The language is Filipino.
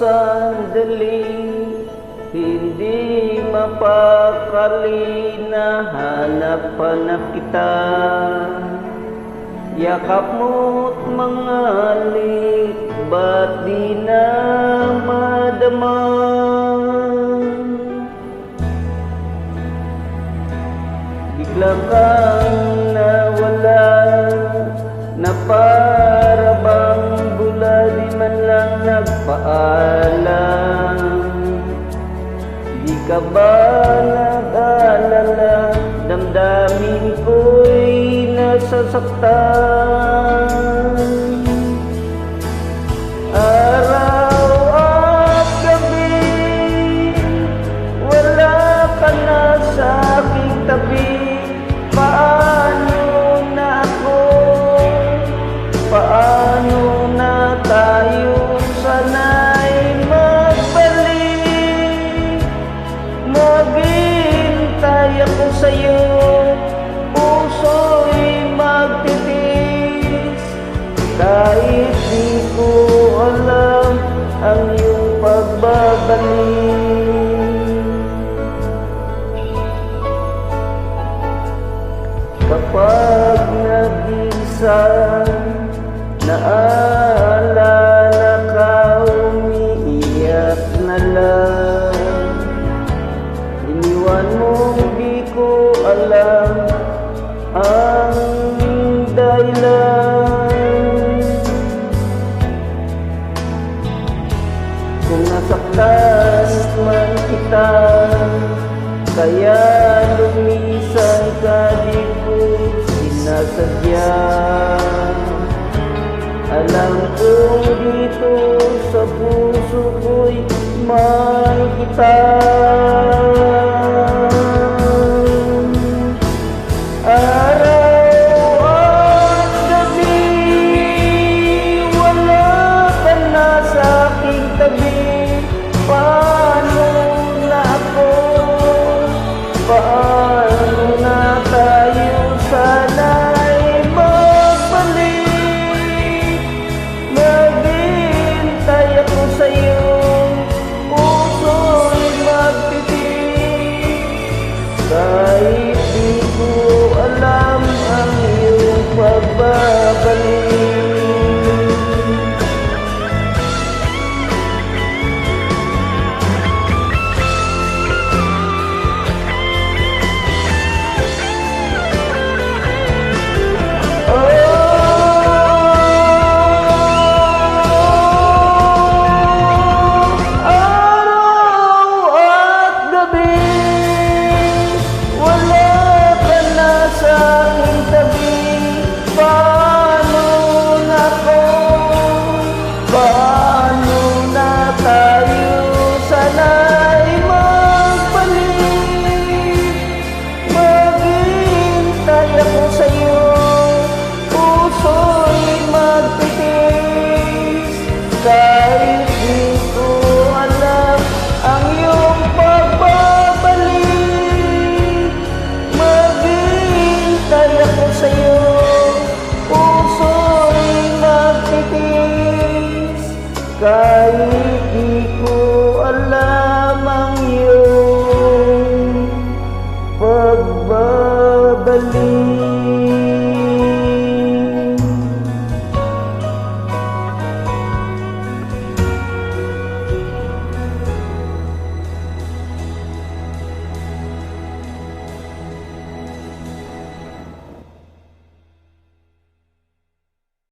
madali Hindi mapakali na hanap-hanap kita. Yakap mo't mga alik Ba't di na madama Bigla kang nawala Na para bang bula Di man lang nagpaalam ka ba nag-alala Damdamin ko'y nasasaktan Kahit di ko alam Ang iyong pagbabalik. Kapag nag-isa Naalala ka umiiyak na lang. Iniwan mong di ko alam Ang dahilan Kung nasaktan man kita Kaya lumisan ka di ko sinasadya Alam kong dito sa puso ko'y mahal kita far Kahit di ko alam Ang iyong pagbabalik Maghintay ako sa'yo Puso'y magtitis Kahit di ko alam ang iyong pagbabalik